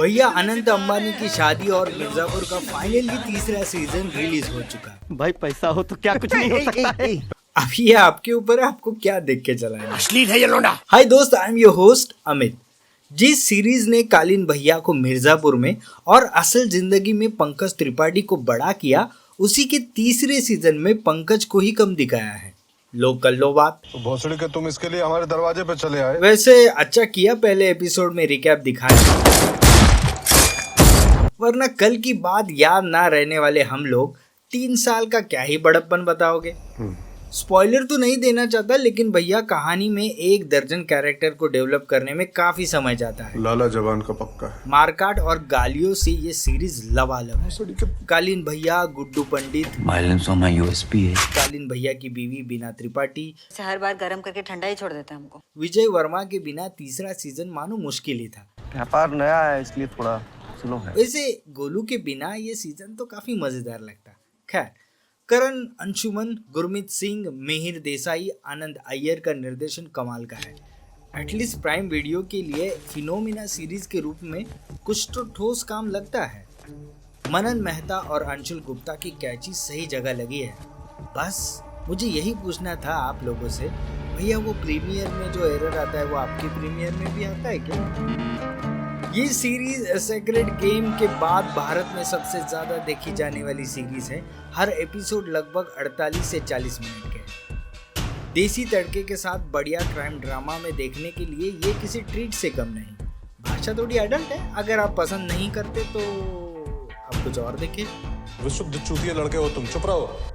भैया अनंत अंबानी की शादी और मिर्जापुर का फाइनली तीसरा सीज़न रिलीज़ हो चुका। है भाई पैसा हो तो क्या कुछ नहीं हो सकता है? अब ये आपके ऊपर है आपको क्या देख के चलाना अश्लील है ये लोंडा। हाय दोस्त I am your host Amit जिस सीरीज़ ने कालीन भैया को मिर्जापुर में और असल ज़िंदगी में पंकज त्रिपाठी को बड़ा किया उसी के तीसरे सीज़न में पंकज को ही कम दिखाया है। लोग कर लो बात। तो भोसड़ी के तुम इसके लिए हमारे दरवाजे पे चले आए। वैसे अच्छा किया पहले एपिसोड में रिकैप दिखाया। वरना कल की बात याद ना रहने वाले हम लोग तीन साल का क्या ही बड़प्पन बताओगे? स्पॉइलर तो नहीं देना चाहता लेकिन भैया कहानी में एक दर्जन कैरेक्टर को डेवलप करने में काफ़ी समय जाता है। लाला जवान का पक्का है। मारकाट और गालियों से ये सीरीज़ लबालब है। कालीन भैया Guddu Pandit violence on my USP है। कालीन भैया की बीवी बिना त्रिपाठी हर बार गर्म करके ठंडा ही छोड़ देता है हमको। विजय वर्मा के बिना तीसरा सीज़न मानो मुश्किल ही था। व्यापार नया है इसलिए थोड़ा स्लो है। वैसे गोलू के बिना ये सीज़न तो काफ़ी मज़ेदार लगता। खैर, करण, अंशुमन, गुरमीत सिंह, मिहिर देसाई, आनंद अय्यर का निर्देशन कमाल का है। एटलीस्ट प्राइम वीडियो के लिए फिनोमिना सीरीज़ के रूप में कुछ तो ठोस काम लगता है। मनन मेहता और अंशुल गुप्ता की कैची सही जगह लगी है। बस, मुझे यही पूछना था आप लोगों से। भैया, वो प्रीमियर में जो एरर आता है, वो आपके प्रीमियर में भी आता है क्या? ये सीरीज़ सेक्रेट गेम के बाद भारत में सबसे ज़्यादा देखी जाने वाली सीरीज़ है। हर एपिसोड लगभग 48 से 40 मिनट के। देसी तड़के के साथ बढ़िया क्राइम ड्रामा में देखने के लिए ये किसी ट्रीट से कम नहीं। भाषा थोड़ी अडल्ट है। अगर आप पसंद नहीं करते तो आप कुछ और देखें। चूतिया लड़के हो, तुम चुप रहो।